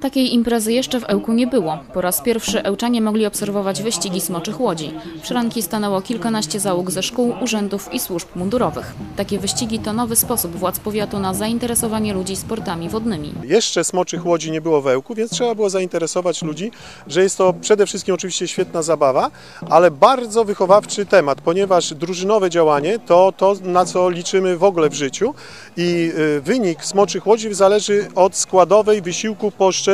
Takiej imprezy jeszcze w Ełku nie było. Po raz pierwszy Ełczanie mogli obserwować wyścigi smoczych łodzi. Przy ranki stanęło kilkanaście załóg ze szkół, urzędów i służb mundurowych. Takie wyścigi to nowy sposób władz powiatu na zainteresowanie ludzi sportami wodnymi. Jeszcze smoczych łodzi nie było w Ełku, więc trzeba było zainteresować ludzi, że jest to przede wszystkim oczywiście świetna zabawa, ale bardzo wychowawczy temat, ponieważ drużynowe działanie to to, na co liczymy w ogóle w życiu i y, wynik smoczych łodzi zależy od składowej wysiłku poszczególnych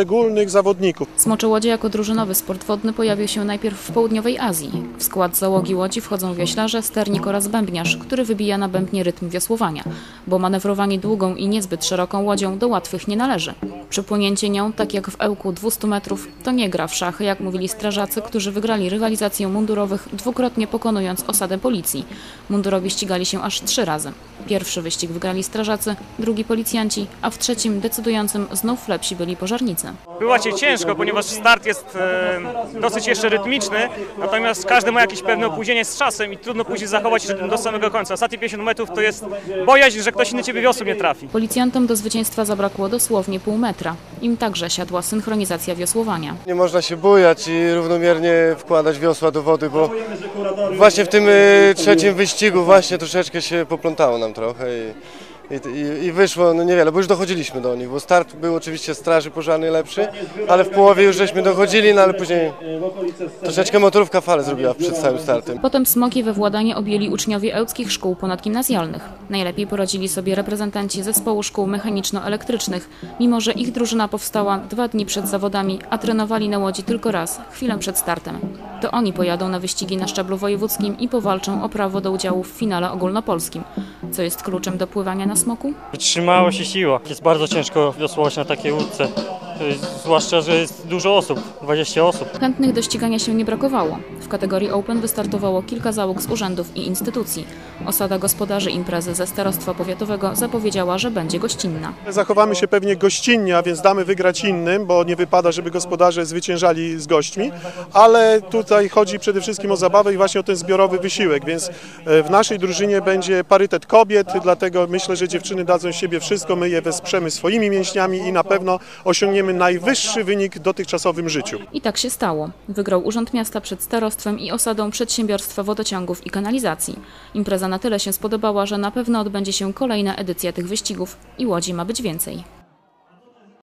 zawodników. Smocze łodzie jako drużynowy sport wodny pojawił się najpierw w południowej Azji. W skład załogi łodzi wchodzą wioślarze, sternik oraz bębniarz, który wybija na bębnie rytm wiosłowania, bo manewrowanie długą i niezbyt szeroką łodzią do łatwych nie należy. Przepłynięcie nią, tak jak w Ełku 200 metrów, to nie gra w szachy, jak mówili strażacy, którzy wygrali rywalizację mundurowych, dwukrotnie pokonując osadę policji. Mundurowi ścigali się aż trzy razy. Pierwszy wyścig wygrali strażacy, drugi policjanci, a w trzecim decydującym znów lepsi byli pożarnicy. Była cię ciężko, ponieważ start jest e, dosyć jeszcze rytmiczny, natomiast każdy ma jakieś pewne opóźnienie z czasem i trudno później zachować rytm do samego końca. Ostatnie 50 metrów to jest bojaźń, że ktoś inny ciebie wiosłem nie trafi. Policjantom do zwycięstwa zabrakło dosłownie pół metra. Im także siadła synchronizacja wiosłowania. Nie można się bujać i równomiernie wkładać wiosła do wody, bo właśnie w tym y, trzecim wyścigu właśnie troszeczkę się poplątało nam trochę i, i, i wyszło no niewiele, bo już dochodziliśmy do nich, bo start był oczywiście straży pożarnej lepszy, ale w połowie już żeśmy dochodzili, no ale później troszeczkę motorówka falę zrobiła przed całym startem. Potem smoki we Władanie objęli uczniowie ełckich szkół ponadgimnazjalnych. Najlepiej poradzili sobie reprezentanci zespołu szkół mechaniczno-elektrycznych, mimo że ich drużyna powstała dwa dni przed zawodami, a trenowali na łodzi tylko raz, chwilę przed startem. To oni pojadą na wyścigi na szczeblu wojewódzkim i powalczą o prawo do udziału w finale ogólnopolskim. Co jest kluczem do pływania na smoku? Wytrzymałość siła. Jest bardzo ciężko wiosłować na takiej łódce. Zwłaszcza, że jest dużo osób, 20 osób. Chętnych do ścigania się nie brakowało. W kategorii Open wystartowało kilka załóg z urzędów i instytucji. Osada gospodarzy imprezy ze starostwa powiatowego zapowiedziała, że będzie gościnna. Zachowamy się pewnie gościnnie, a więc damy wygrać innym, bo nie wypada, żeby gospodarze zwyciężali z gośćmi, ale tutaj chodzi przede wszystkim o zabawę i właśnie o ten zbiorowy wysiłek, więc e, w naszej drużynie będzie parytet kobiet, dlatego myślę, że dziewczyny dadzą z siebie wszystko, my je wesprzemy swoimi mięśniami i na pewno osiągniemy najwyższy wynik w dotychczasowym życiu. I tak się stało. Wygrał Urząd Miasta przed starostwem i osadą Przedsiębiorstwa Wodociągów i Kanalizacji. Impreza na tyle się spodobała, że na pewno odbędzie się kolejna edycja tych wyścigów i łodzi ma być więcej.